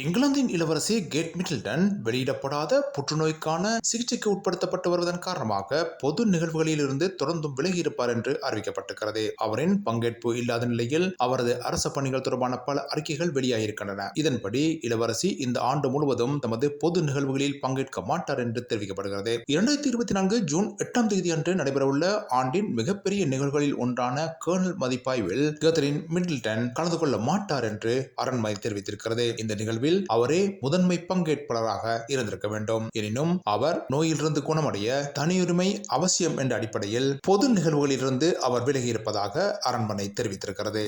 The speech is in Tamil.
இங்கிலாந்தின் இளவரசி கேட் மிட்டில்டன் வெளியிடப்படாத புற்றுநோய்க்கான சிகிச்சைக்கு உட்படுத்தப்பட்டு வருவதன் காரணமாக பொது நிகழ்வுகளில் இருந்து தொடர்ந்தும் விலகி இருப்பார் என்று அறிவிக்கப்பட்டிருக்கிறது. அவரின் பங்கேற்பு இல்லாத நிலையில் அவரது அரச பணிகள் தொடர்பான பல அறிக்கைகள் வெளியாகியிருக்கின்றன. இதன்படி இளவரசி இந்த ஆண்டு முழுவதும் தமது பொது நிகழ்வுகளில் பங்கேற்க மாட்டார் என்று தெரிவிக்கப்படுகிறது. இரண்டாயிரத்தி இருபத்தி நான்கு ஜூன் எட்டாம் தேதி அன்று நடைபெறவுள்ள ஆண்டின் மிகப்பெரிய நிகழ்வுகளில் ஒன்றான கேர்னல் மதிப்பாய்வில் கேத்தரின் மிடில்டன் கலந்து கொள்ள மாட்டார் என்று அரண்மனை தெரிவித்திருக்கிறது. இந்த நிகழ்வில் அவரே முதன்மை பங்கேற்பாளராக இருந்திருக்க வேண்டும். எனினும் அவர் நோயிலிருந்து குணமடைய தனியுரிமை அவசியம் என்ற அடிப்படையில் பொது நிகழ்வுகளிலிருந்து அவர் விலகியிருப்பதாக அரண்மனை தெரிவித்திருக்கிறது.